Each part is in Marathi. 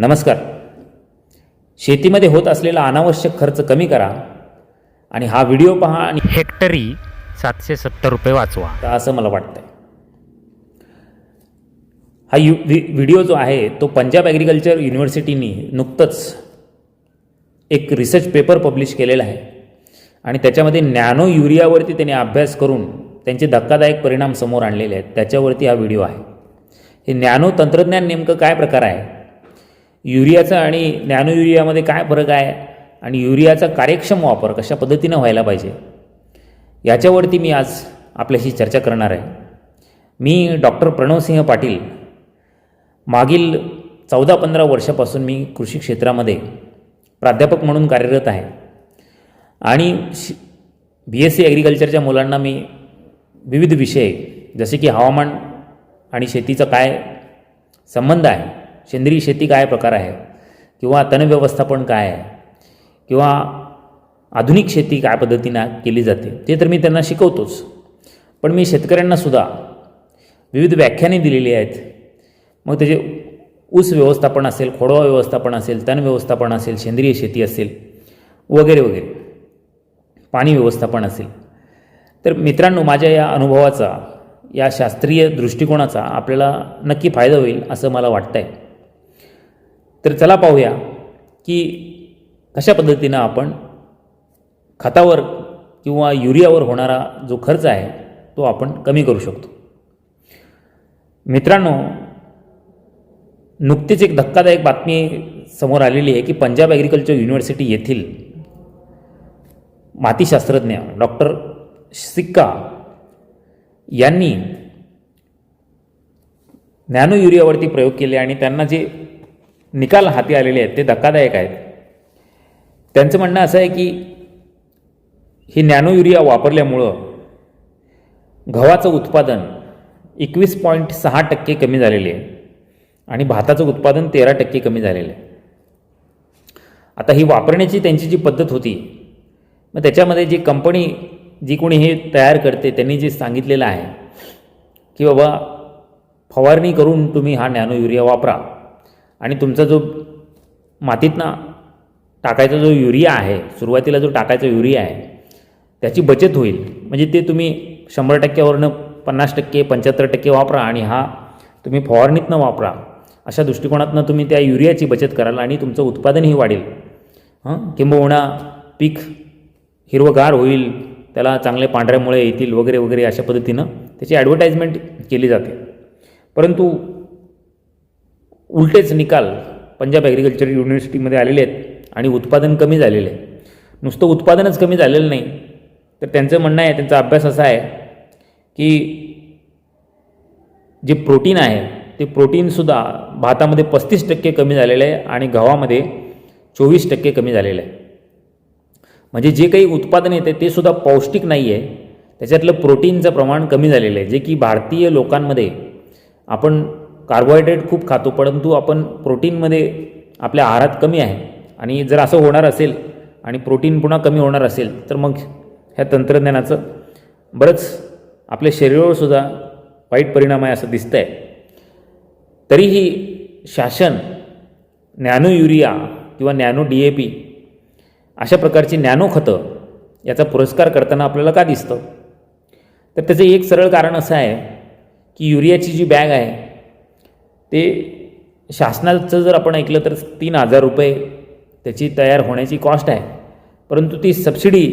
नमस्कार. शेतीमध्ये होत असलेला अनावश्यक खर्च कमी करा आणि हा व्हिडिओ पहा आणि हेक्टरी सातशे सत्तर रुपये वाचवा. असं मला वाटतंय. हा यु व्हि व्हिडिओ जो आहे तो पंजाब ॲग्रिकल्चर युनिव्हर्सिटीनी नुकतंच एक रिसर्च पेपर पब्लिश केलेला आहे. आणि त्याच्यामध्ये नॅनो युरियावरती त्यांनी अभ्यास करून त्यांचे धक्कादायक परिणाम समोर आणलेले आहेत. त्याच्यावरती हा व्हिडिओ आहे. हे नॅनो तंत्रज्ञान नेमकं काय प्रकार आहे? युरियाचा आणि नॅनो युरियामध्ये काय फरक आहे आणि युरियाचा कार्यक्षम वापर कशा पद्धतीनं व्हायला पाहिजे याच्यावरती मी आज आपल्याशी चर्चा करणार आहे. मी डॉक्टर प्रणवसिंह पाटील मागील चौदा पंधरा वर्षापासून मी कृषी क्षेत्रामध्ये प्राध्यापक म्हणून कार्यरत आहे. आणि शि बी एस सी ॲग्रिकल्चरच्या मुलांना मी विविध विषय जसे की हवामान आणि शेतीचा काय संबंध आहे सेंद्रिय शेती काय प्रकार आहे? किंवा तणव्यवस्थापन काय आहे? किंवा आधुनिक शेती काय पद्धतीनं केली जाते? ते तर मी त्यांना शिकवतोच. पण मी शेतकऱ्यांनासुद्धा विविध व्याख्याने दिलेली आहेत. मग त्याचे ऊस व्यवस्थापन असेल खोडवा व्यवस्थापन असेल तण व्यवस्थापन असेल सेंद्रिय शेती असेल वगैरे वगैरे. पाणी व्यवस्थापन असेल. तर मित्रांनो माझ्या या अनुभवाचा या शास्त्रीय दृष्टिकोनाचा आपल्याला नक्की फायदा होईल असं मला वाटतं आहे तर चला पाहूया की कशा पद्धतीनं आपण खतावर किंवा युरियावर होणारा जो खर्च आहे तो आपण कमी करू शकतो. मित्रांनो नुकतीच एक धक्कादायक बातमी समोर आलेली आहे की पंजाब ॲग्रिकल्चर युनिव्हर्सिटी येथील मातीशास्त्रज्ञ डॉक्टर सिक्का यांनी नॅनो युरियावरती प्रयोग केले आणि त्यांना जे निकाल हाती आलेले आहेत ते धक्कादायक आहेत. त्यांचं म्हणणं असं आहे की ही नॅनो युरिया वापरल्यामुळं गव्हाचं उत्पादन एकवीस पॉईंट सहा टक्के कमी झालेले आहे आणि भाताचं उत्पादन तेरा टक्के कमी झालेलं आहे. आता ही वापरण्याची त्यांची जी पद्धत होती मग त्याच्यामध्ये जी कंपनी जी कोणी हे तयार करते त्यांनी जे सांगितलेलं आहे की बाबा फवारणी करून तुम्ही हा नॅनो युरिया वापरा. आणि तुमचा जो मातीतनं टाकायचा जो युरिया आहे सुरुवातीला जो टाकायचा युरिया आहे त्याची बचत होईल. म्हणजे ते तुम्ही शंभर टक्क्यावरनं पन्नास टक्के पंच्याहत्तर टक्के वापरा आणि हा तुम्ही फवारणीतनं वापरा. अशा दृष्टिकोनातनं तुम्ही त्या युरियाची बचत कराल आणि तुमचं उत्पादनही वाढेल. हं? किंबहुना पीक हिरवगार होईल त्याला चांगले पांढऱ्या मुळे येतील वगैरे वगैरे अशा पद्धतीनं त्याची ॲडव्हर्टाईजमेंट केली जाते. परंतु उलटेच निकाल पंजाब ॲग्रिकल्चर युनिव्हर्सिटीमध्ये आलेले आहेत आणि उत्पादन कमी झालेलं आहे. नुसतं उत्पादनच कमी झालेलं नाही. तर त्यांचं म्हणणं आहे त्यांचा अभ्यास असा आहे की जे प्रोटीन आहे ते प्रोटीनसुद्धा भातामध्ये पस्तीस टक्के कमी झालेलं आहे आणि गव्हामध्ये चोवीस टक्के कमी झालेलं आहे. म्हणजे जे काही उत्पादन येते ते सुद्धा पौष्टिक नाही आहे त्याच्यातलं प्रोटीनचं प्रमाण कमी झालेलं आहे. जे की भारतीय लोकांमध्ये आपण कार्बोहायड्रेट खूप खातो परंतु आपण प्रोटीनमध्ये आपल्या आहारात कमी आहे. आणि जर असं होणार असेल आणि प्रोटीन पुन्हा कमी होणार असेल तर मग ह्या तंत्रज्ञानाचं बरंच आपल्या शरीरावर सुद्धा वाईट परिणाम आहे असं दिसतं आहे तरीही शासन नॅनो युरिया किंवा नॅनो डी ए पी अशा प्रकारची नॅनो खतं याचा पुरस्कार करताना आपल्याला का दिसतं? तर त्याचं एक सरळ कारण असं आहे की युरियाची जी बॅग आहे ते शासनाचं जर आपण ऐकलं तर तीन हजार रुपये त्याची तयार होण्याची कॉस्ट आहे. परंतु ती सबसिडी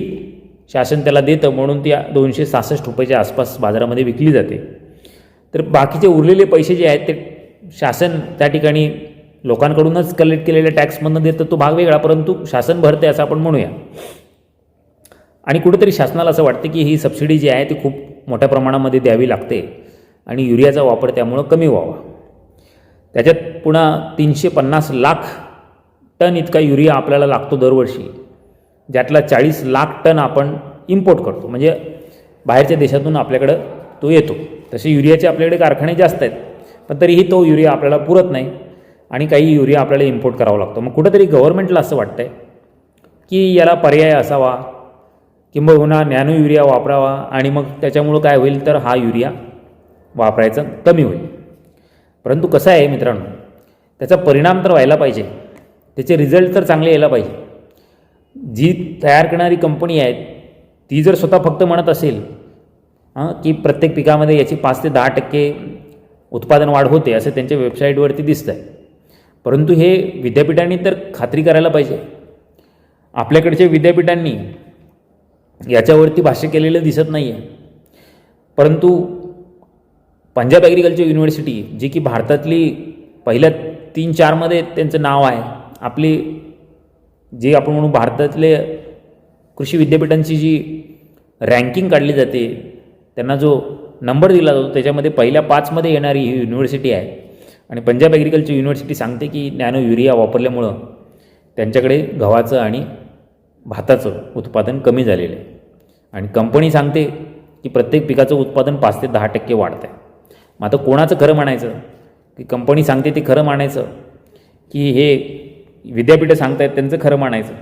शासन त्याला देतं म्हणून ती दोनशे सहासष्ट रुपयाच्या आसपास बाजारामध्ये विकली जाते. तर बाकीचे उरलेले पैसे जे आहेत ते शासन त्या ठिकाणी लोकांकडूनच कलेक्ट केलेल्या टॅक्समधनं देतं तो भाग वेगळा परंतु शासन भरते असं आपण म्हणूया. आणि कुठेतरी शासनाला असं वाटतं की ही सबसिडी जी आहे ती खूप मोठ्या प्रमाणामध्ये द्यावी लागते आणि युरियाचा वापर त्यामुळं कमी व्हावा. त्याच्यात पुन्हा तीनशे पन्नास लाख टन इतका युरिया आपल्याला लागतो दरवर्षी ज्यातला चाळीस लाख टन आपण इम्पोर्ट करतो. म्हणजे बाहेरच्या देशातून आपल्याकडं तो येतो. तसे युरियाचे आपल्याकडे कारखाने जास्त आहेत पण तरीही तो युरिया आपल्याला पुरत नाही आणि काही युरिया आपल्याला इम्पोर्ट करावा लागतो. मग कुठंतरी गव्हर्नमेंटला असं वाटतं आहे की याला पर्याय असावा किंबहुना नॅनो युरिया वापरावा आणि मग त्याच्यामुळं काय होईल? तर हा युरिया वापरायचा कमी होईल. परंतु कसं आहे मित्रांनो त्याचा परिणाम तर व्हायला पाहिजे. त्याचे रिझल्ट तर चांगले यायला पाहिजे. जी तयार करणारी कंपनी आहे ती जर स्वतः फक्त म्हणत असेल हां की प्रत्येक पिकामध्ये याची पाच ते दहा टक्के उत्पादन वाढ होते असं त्यांच्या वेबसाईटवरती दिसतं आहे परंतु हे विद्यापीठांनी तर खात्री करायला पाहिजे. आपल्याकडच्या विद्यापीठांनी याच्यावरती भाष्य केलेलं दिसत नाही आहे परंतु पंजाब ॲग्रिकल्चर युनिव्हर्सिटी जी की भारतातली पहिल्या तीन चारमध्ये त्यांचं नाव आहे. आपली जे आपण म्हणू भारतातले कृषी विद्यापीठांची जी रँकिंग काढली जाते त्यांना जो नंबर दिला जातो त्याच्यामध्ये पहिल्या पाचमध्ये येणारी ही युनिव्हर्सिटी आहे. आणि पंजाब ॲग्रिकल्चर युनिव्हर्सिटी सांगते की नॅनो युरिया वापरल्यामुळं त्यांच्याकडे गव्हाचं आणि भाताचं उत्पादन कमी झालेलं आहे. आणि कंपनी सांगते की प्रत्येक पिकाचं उत्पादन पाच ते दहा टक्के वाढतं आहे मग आता कोणाचं खरं म्हणायचं की कंपनी सांगते ते खरं मानायचं? की हे विद्यापीठं सांगतायत त्यांचं खरं मानायचं?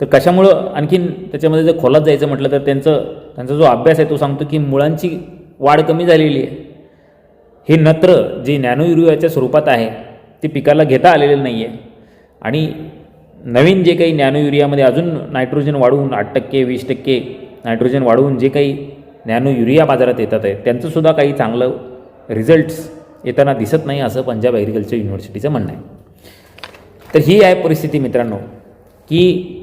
तर कशामुळं आणखीन त्याच्यामध्ये जर खोलात जायचं म्हटलं तर त्यांचं त्यांचा जो अभ्यास आहे तो सांगतो की मुळांची वाढ कमी झालेली आहे. हे नत्र जे नॅनो युरियाच्या स्वरूपात आहे ते पिकाला घेता आलेलं नाही आहे आणि नवीन जे काही नॅनो युरियामध्ये अजून नायट्रोजन वाढवून आठ टक्के वीस टक्के नायट्रोजन वाढवून जे काही नॅनो युरिया बाजारात येतात आहे. त्यांचंसुद्धा काही चांगलं रिझल्ट्स येताना दिसत नाही असं पंजाब ॲग्रिकल्चर युनिव्हर्सिटीचं म्हणणं आहे. तर ही आहे परिस्थिती मित्रांनो की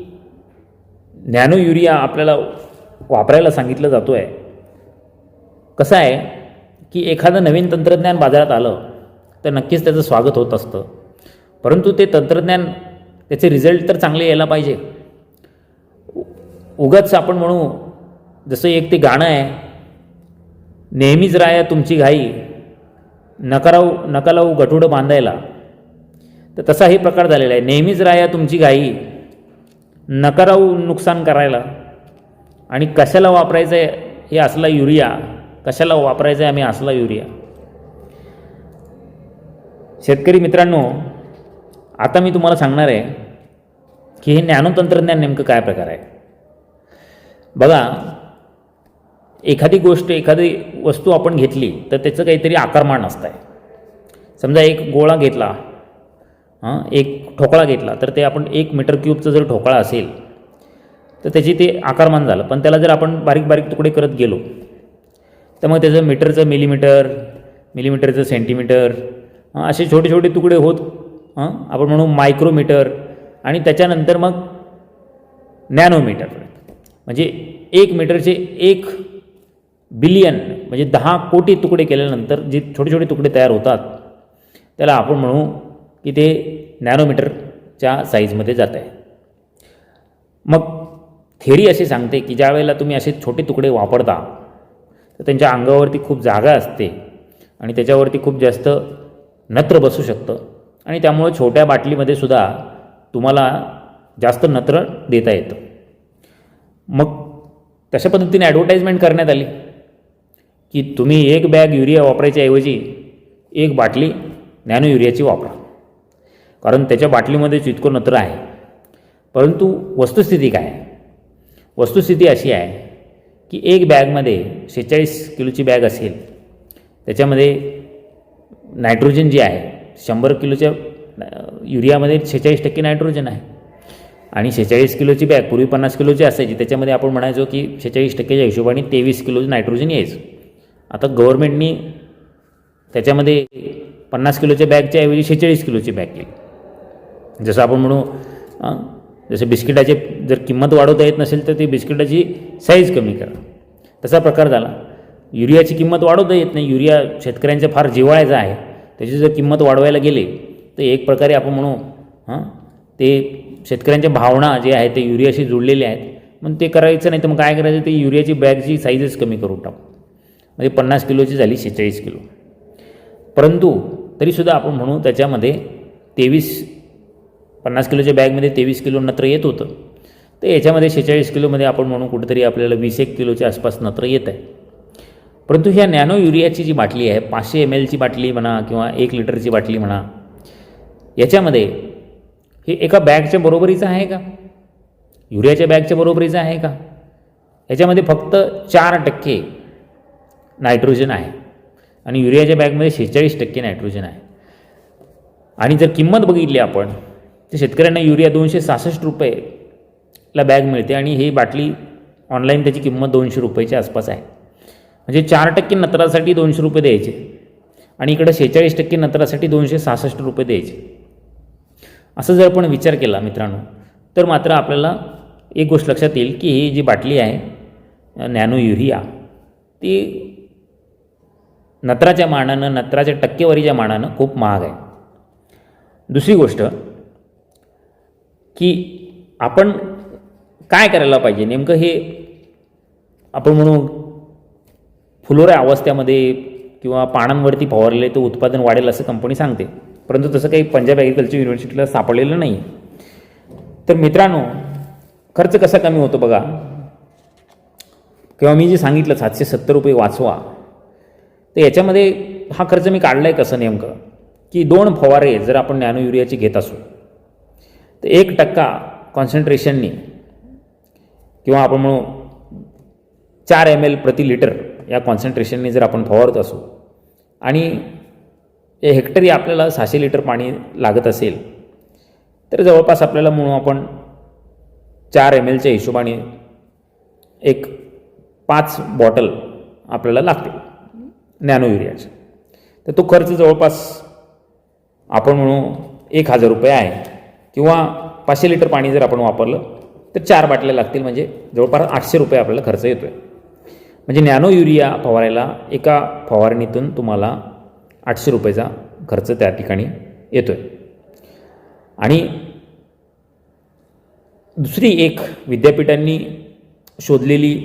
नॅनो युरिया आपल्याला वापरायला सांगितलं जातो आहे कसं आहे की एखादं नवीन तंत्रज्ञान बाजारात आलं तर नक्कीच त्याचं स्वागत होत असतं. परंतु ते तंत्रज्ञान त्याचे रिझल्ट तर चांगले यायला पाहिजे. उगाच आपण म्हणू जसं एक ते गाणं आहे नेहमीच राया तुमची घाई नकाराऊ नकालाऊ गठुडं बांधायला. तर तसा हे प्रकार झालेला आहे. नेहमीच राया तुमची घाई नकाराऊ नुकसान करायला. आणि कशाला वापरायचं आहे हे असला युरिया कशाला वापरायचं आहे आम्ही असला युरिया. शेतकरी मित्रांनो आता मी तुम्हाला सांगणार आहे की हे नॅनो तंत्रज्ञान नेमकं काय प्रकार आहे. बघा एखादी गोष्ट एखादी वस्तू आपण घेतली तर त्याचं काहीतरी आकारमान असतं आहे समजा एक गोळा घेतला हां एक ठोकळा घेतला तर ते आपण एक मीटर क्यूबचा जर ठोकळा असेल तर त्याची ते आकारमान झालं. पण त्याला जर आपण बारीक बारीक तुकडे करत गेलो तर मग त्याचं मीटरचं मिलीमीटर मिलीमीटरचं सेंटीमीटर असे छोटे छोटे तुकडे होत हां आपण म्हणू मायक्रोमीटर आणि त्याच्यानंतर मग नॅनोमीटर. म्हणजे एक मीटरचे एक बिलियन म्हणजे दहा कोटी तुकडे केल्यानंतर जे छोटे छोटे तुकडे तयार होतात त्याला आपण म्हणू की ते नॅनोमीटरच्या साईजमध्ये जात आहे. मग थेरी अशी सांगते की ज्या वेळेला तुम्ही असे छोटे तुकडे वापरता तर त्यांच्या अंगावरती खूप जागा असते आणि त्याच्यावरती खूप जास्त नत्र बसू शकतं आणि त्यामुळं छोट्या बाटलीमध्ये सुद्धा तुम्हाला जास्त नत्र देता येतं. मग तशा पद्धतीने ॲडव्हर्टाईजमेंट करण्यात आली. की तुम्ही एक बॅग युरिया वापरायच्या ऐवजी एक बाटली नॅनो युरियाची वापरा. कारण त्याच्या बाटलीमध्येच इतकं नत्र आहे. परंतु वस्तुस्थिती काय? वस्तुस्थिती अशी आहे की एक बॅगमध्ये शेहेचाळीस किलोची बॅग असेल. त्याच्यामध्ये नायट्रोजन जे आहे शंभर किलोच्या युरियामध्ये शेहेचाळीस टक्के नायट्रोजन आहे. आणि शेहेचाळीस किलोची बॅग पूर्वी पन्नास किलोची असायची त्याच्यामध्ये आपण म्हणायचो की शेहेचाळीस टक्केच्या हिशोबाने तेवीस किलो नायट्रोजन यायचं. आता गव्हर्मेंटनी त्याच्यामध्ये पन्नास किलोच्या बॅगच्या ऐवजी शेहेचाळीस किलोची बॅग केली. जसं आपण म्हणू जसं बिस्किटाचे जर किंमत वाढवता येत नसेल तर ते बिस्किटाची साईज कमी करा. तसा प्रकार झाला. युरियाची किंमत वाढवता येत नाही. युरिया शेतकऱ्यांच्या फार जिवाळ्याचा आहे. त्याची जर किंमत वाढवायला गेले तर एक प्रकारे आपण म्हणू हां ते शेतकऱ्यांच्या भावना जे आहेत ते युरियाशी जुळलेले आहेत. मग ते करायचं नाही तर मग काय करायचं? ते युरियाची बॅगची साईजच कमी करून टाकू. म्हणजे पन्नास किलोची झाली शेहेचाळीस किलो. परंतु तरीसुद्धा आपण म्हणू त्याच्यामध्ये तेवीस पन्नास किलोच्या बॅगमध्ये तेवीस किलो नत्र येत होतं. तर याच्यामध्ये शेहेचाळीस किलोमध्ये आपण म्हणू कुठेतरी आपल्याला वीस एक किलोच्या आसपास नत्र येत आहे. परंतु ह्या नॅनो युरियाची जी बाटली आहे पाचशे एम एलची बाटली म्हणा किंवा एक लिटरची बाटली म्हणा याच्यामध्ये हे एका बॅगच्या बरोबरीचं आहे का? युरियाच्या बॅगच्या बरोबरीचं आहे का? याच्यामध्ये फक्त चार टक्के नायट्रोजन आहे. आणि युरियाच्या बॅगमध्ये शेहेचाळीस टक्के नायट्रोजन आहे. आणि जर किंमत बघितली आपण तर शेतकऱ्यांना युरिया दोनशे सहासष्ट रुपयेला बॅग मिळते आणि ही बाटली ऑनलाईन त्याची किंमत दोनशे रुपयेच्या आसपास आहे. म्हणजे चार टक्के नत्रासाठी दोनशे रुपये द्यायचे आणि इकडं शेहेचाळीस टक्के नत्रासाठी दोनशे सहासष्ट रुपये द्यायचे. असं जर आपण विचार केला मित्रांनो तर मात्र आपल्याला एक गोष्ट लक्षात येईल की ही जी बाटली आहे नॅनो युरिया ती नत्राच्या मानानं नत्राच्या टक्केवारीच्या मानानं खूप महाग आहे. दुसरी गोष्ट की आपण काय करायला पाहिजे? नेमकं हे आपण म्हणू फुलोऱ्या अवस्थेमध्ये किंवा पानांवरती फवारले तर उत्पादन वाढेल असं कंपनी सांगते. परंतु तसं काही पंजाब ॲग्रिकल्चर युनिव्हर्सिटीला सापडलेलं नाही. तर मित्रांनो खर्च कसा कमी होतो बघा? किंवा मी जे सांगितलं सातशे सत्तर रुपये वाचवा. तर याच्यामध्ये हा खर्च मी काढला आहे कसं नेमकं? की दोन फवारे जर आपण नॅनो युरियाचे घेत असू तर एक टक्का कॉन्सन्ट्रेशननी किंवा आपण म्हणू चार एम एल प्रति लिटर या कॉन्सन्ट्रेशनने जर आपण फवारत असू आणि हे हेक्टरी आपल्याला सहाशे लिटर पाणी लागत असेल तर जवळपास आपल्याला म्हणू आपण चार एम एलच्या हिशोबाने एक पाच बॉटल आपल्याला लागते नॅनो युरियाचा तर तो खर्च जवळपास आपण म्हणू एक हजार रुपये आहे. किंवा पाचशे लिटर पाणी जर आपण वापरलं तर चार बाटल्या लागतील म्हणजे जवळपास आठशे रुपये आपल्याला खर्च येतो आहे म्हणजे नॅनो युरिया फवारायला एका फवारणीतून तुम्हाला आठशे रुपयाचा खर्च त्या ठिकाणी येतो आहे आणि दुसरी एक विद्यापीठांनी शोधलेली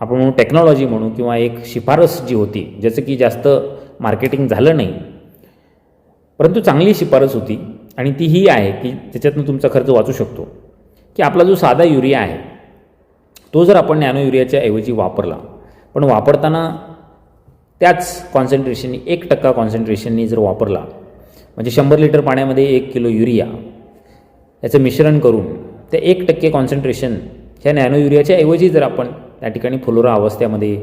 आपण म्हणू टेक्नॉलॉजी म्हणू किंवा एक शिफारस जी होती ज्याचं की जास्त मार्केटिंग झालं नाही. परंतु चांगली शिफारस होती आणि ती ही आहे की त्याच्यातनं तुमचा खर्च वाचू शकतो. की आपला जो साधा युरिया आहे तो जर आपण नॅनो युरियाच्या ऐवजी वापरला पण वापरताना त्याच कॉन्सन्ट्रेशननी एक टक्का कॉन्सन्ट्रेशननी जर वापरला म्हणजे शंभर लिटर पाण्यामध्ये एक किलो युरिया याचं मिश्रण करून त्या एक टक्के कॉन्सन्ट्रेशन ह्या नॅनो युरियाच्या ऐवजी जर आपण त्या ठिकाणी फुलोरा अवस्थेमध्ये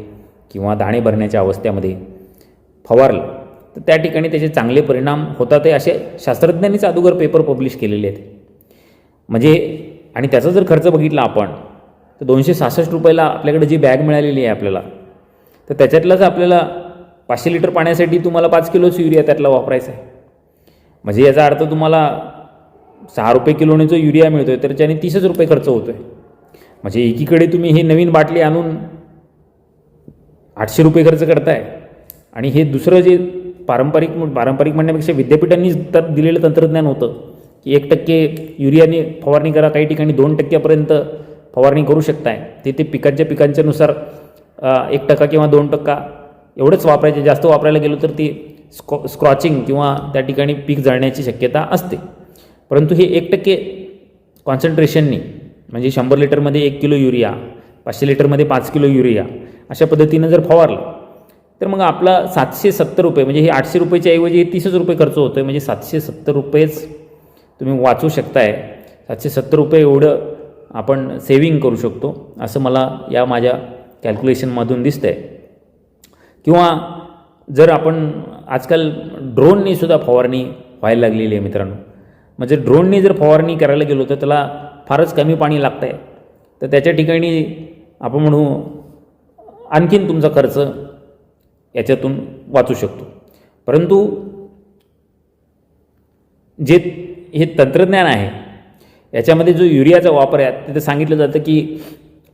किंवा दाणे भरण्याच्या अवस्थेमध्ये फवारलं. तर त्या ठिकाणी त्याचे चांगले परिणाम होतात असे शास्त्रज्ञांनीच अगोदर पेपर पब्लिश केलेले आहेत. म्हणजे आणि त्याचा जर खर्च बघितला आपण तर दोनशे सहासष्ट रुपयाला आपल्याकडे जी बॅग मिळालेली आहे आपल्याला तर त्याच्यातलाच आपल्याला पाचशे लिटर पाण्यासाठी तुम्हाला पाच किलोच युरिया त्यातला वापरायचा आहे. म्हणजे याचा अर्थ तुम्हाला सहा रुपये किलोने जो युरिया मिळतो आहे तर त्याने तीसच रुपये खर्च होतो आहे म्हणजे एकीकडे तुम्ही हे नवीन बाटली आणून आठशे रुपये खर्च करताय आणि हे दुसरं जे पारंपरिक पारंपरिक म्हणण्यापेक्षा विद्यापीठांनी तर दिलेलं तंत्रज्ञान होतं की एक टक्के युरियाने फवारणी करा काही ठिकाणी दोन टक्क्यापर्यंत फवारणी करू शकताय. ते ते पिकांच्या पिकांच्यानुसार एक टक्का किंवा दोन टक्का एवढंच वापरायचे जास्त वापरायला गेलो तर ती स्कॉ स्क्रॉचिंग किंवा त्या ठिकाणी पीक जळण्याची शक्यता असते. परंतु हे एक टक्के कॉन्सन्ट्रेशननी म्हणजे शंभर लिटरमध्ये एक किलो युरिया पाचशे लिटरमध्ये पाच किलो युरिया अशा पद्धतीनं जर फवारलं तर मग आपला सातशे सत्तर रुपये म्हणजे हे आठशे रुपयेच्या ऐवजी तीसच रुपये खर्च होतो आहे म्हणजे सातशे सत्तर रुपयेच तुम्ही वाचू शकताय. सातशे सत्तर रुपये एवढं आपण सेविंग करू शकतो असं मला या माझ्या कॅल्क्युलेशनमधून दिसतं आहे किंवा जर आपण आजकाल ड्रोननी सुद्धा फवारणी व्हायला लागलेली आहे मित्रांनो. म्हणजे ड्रोननी जर फवारणी करायला गेलो तर त्याला फारच कमी पाणी लागतं आहे तर त्याच्या ठिकाणी आपण म्हणू आणखीन तुमचा खर्च याच्यातून वाचू शकतो. परंतु जे हे तंत्रज्ञान आहे याच्यामध्ये जो युरियाचा वापर आहे तिथं सांगितलं जातं की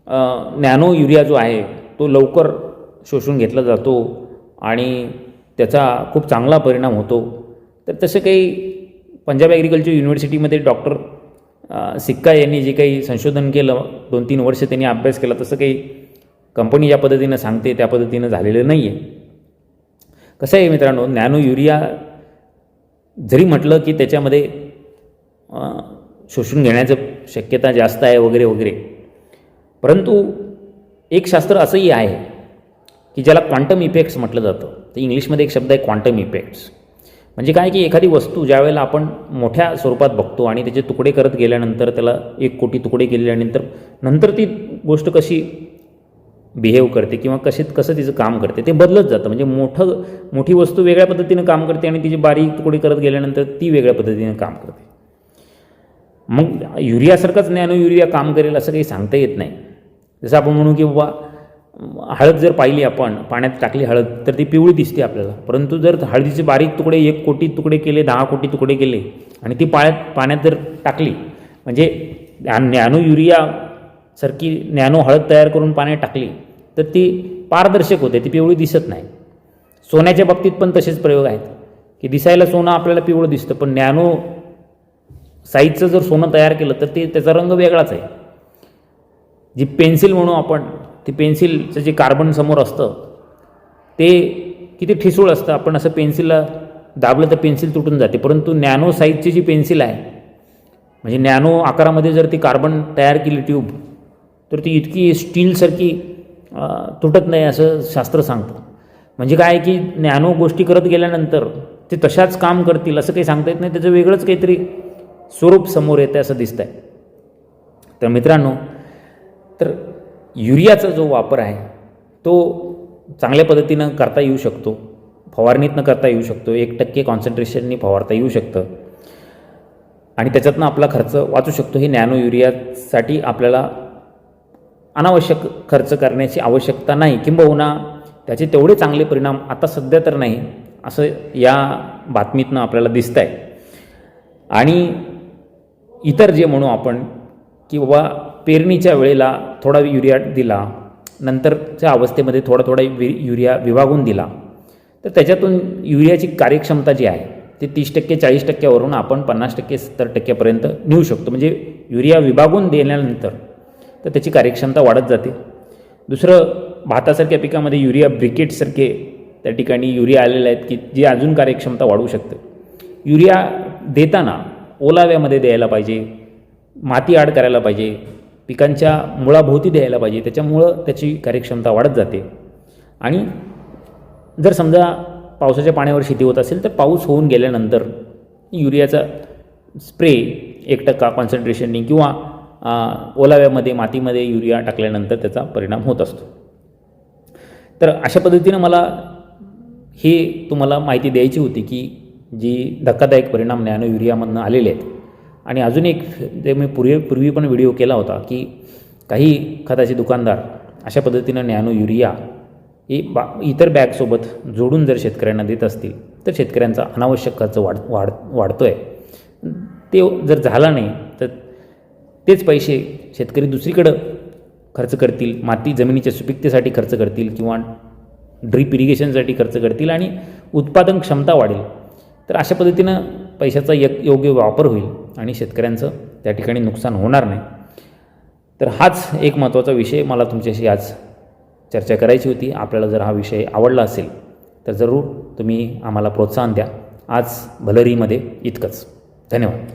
नॅनो युरिया जो आहे तो लवकर शोषून घेतला जातो आणि त्याचा खूप चांगला परिणाम होतो. तर तसं काही पंजाब ॲग्रिकल्चर युनिव्हर्सिटीमध्ये डॉक्टर सिक्का यांनी जे काही संशोधन केलं दोन तीन वर्ष त्यांनी अभ्यास केला तसं काही कंपनी ज्या पद्धतीनं सांगते त्या पद्धतीनं झालेलं नाही आहे कसं आहे मित्रांनो नॅनो युरिया जरी म्हटलं की त्याच्यामध्ये शोषून घेण्याचं शक्यता जास्त आहे वगैरे वगैरे. परंतु एक शास्त्र असंही आहे की ज्याला क्वांटम इफेक्ट्स म्हटलं जातं. तर इंग्लिशमध्ये एक शब्द आहे क्वांटम इफेक्ट्स म्हणजे काय की एखादी वस्तू ज्यावेळेला आपण मोठ्या स्वरूपात बघतो आणि त्याचे तुकडे करत गेल्यानंतर त्याला एक कोटी तुकडे केल्यानंतर नंतर ती गोष्ट कशी बिहेव करते किंवा कसे कसं तिचं काम करते ते बदलत जातं. म्हणजे मोठं मोठी वस्तू वेगळ्या पद्धतीनं काम करते आणि तिची बारीक तुकडे करत गेल्यानंतर ती वेगळ्या पद्धतीनं काम करते. मग युरियासारखंच नॅनो युरिया काम करेल असं काही सांगता येत नाही. जसं आपण म्हणू की बाबा हळद जर पाहिली आपण पाण्यात टाकली हळद तर ती पिवळी दिसते आपल्याला. परंतु जर हळदीचे बारीक तुकडे एक कोटी तुकडे केले दहा कोटी तुकडे केले आणि ती पाण्यात पाण्यात जर टाकली म्हणजे नॅनो युरिया सारखी नॅनो हळद तयार करून पाण्यात टाकली तर ती पारदर्शक होते ती पिवळी दिसत नाही. सोन्याच्या बाबतीत पण तसेच प्रयोग आहेत की दिसायला सोनं आपल्याला पिवळं दिसतं पण नॅनो साईजचं जर सोनं तयार केलं तर ते त्याचा रंग वेगळाच आहे. जी पेन्सिल म्हणू आपण ती पेन्सिलचं जे कार्बन समोर असतं ते किती ठिसूळ असतं आपण असं पेन्सिलला दाबलं तर पेन्सिल तुटून जाते. परंतु नॅनो साईजची जी पेन्सिल आहे म्हणजे नॅनो आकारामध्ये जर ती कार्बन तयार केली ट्यूब तर ती इतकी स्टीलसारखी तुटत नाही असं शास्त्र सांगतं. म्हणजे काय आहे की नॅनो गोष्टी करत गेल्यानंतर ते तशाच काम करतील असं काही सांगता येत नाही. त्याचं वेगळंच काहीतरी स्वरूप समोर येतं असं दिसतं आहे तर मित्रांनो तर युरियाचा जो वापर आहे तो चांगल्या पद्धतीनं करता येऊ शकतो. फवारणीतनं करता येऊ शकतो. एक टक्के कॉन्सन्ट्रेशननी फवारता येऊ शकतं. आणि त्याच्यातनं आपला खर्च वाचू शकतो. हे नॅनो युरियासाठी आपल्याला अनावश्यक खर्च करण्याची आवश्यकता नाही. किंबहुना त्याचे तेवढे चांगले परिणाम आता सध्या तर नाही असं या बातमीतनं आपल्याला दिसत आहे आणि इतर जे म्हणू आपण की बाबा पेरणीच्या वेळेला थोडा युरिया दिला. नंतरच्या अवस्थेमध्ये थोडा थोडा वि युरिया विभागून दिला. तर त्याच्यातून युरियाची कार्यक्षमता जी आहे ती तीस टक्के चाळीस टक्क्यावरून आपण पन्नास टक्के सत्तर टक्क्यापर्यंत नेऊ शकतो. म्हणजे युरिया विभागून देण्यानंतर तर त्याची कार्यक्षमता वाढत जाते. दुसरं भातासारख्या पिकामध्ये युरिया ब्रिकेटसारखे त्या ठिकाणी युरिया आलेले आहेत की जे अजून कार्यक्षमता वाढवू शकतं. युरिया देताना ओलाव्यामध्ये द्यायला पाहिजे माती आड करायला पाहिजे पिकांच्या मुळाभोवती द्यायला पाहिजे. त्याच्यामुळं त्याची कार्यक्षमता वाढत जाते. आणि जर समजा पावसाच्या पाण्यावर शेती होत असेल तर पाऊस होऊन गेल्यानंतर युरियाचा स्प्रे एक टक्का कॉन्सन्ट्रेशननी किंवा ओलाव्यामध्ये मातीमध्ये युरिया टाकल्यानंतर त्याचा परिणाम होत असतो. तर अशा पद्धतीनं मला हे तुम्हाला माहिती द्यायची होती की जी धक्कादायक परिणाम नॅनो युरियामधनं आलेले आहेत. आणि अजून एक जे मी पूर्वी पूर्वी पण व्हिडिओ केला होता की काही खताचे दुकानदार अशा पद्धतीनं नॅनो युरिया ही बा इतर बॅगसोबत जोडून जर शेतकऱ्यांना देत असतील तर शेतकऱ्यांचा अनावश्यक खर्च वाढ वाढ वाढतो आहे ते जर झाला नाही तर तेच पैसे शेतकरी दुसरीकडं खर्च करतील माती जमिनीच्या सुपीकतेसाठी खर्च करतील किंवा ड्रीप इरिगेशनसाठी खर्च करतील आणि उत्पादन क्षमता वाढेल. तर अशा पद्धतीनं पैशाचा य योग्य वापर होईल. आणि शेतकऱ्यांचं त्या ठिकाणी नुकसान होणार नाही. तर हाच एक महत्त्वाचा विषय मला तुमच्याशी आज चर्चा करायची होती. आपल्याला जर हा विषय आवडला असेल तर जरूर तुम्ही आम्हाला प्रोत्साहन द्या. आज भलरीमध्ये इतकंच. धन्यवाद.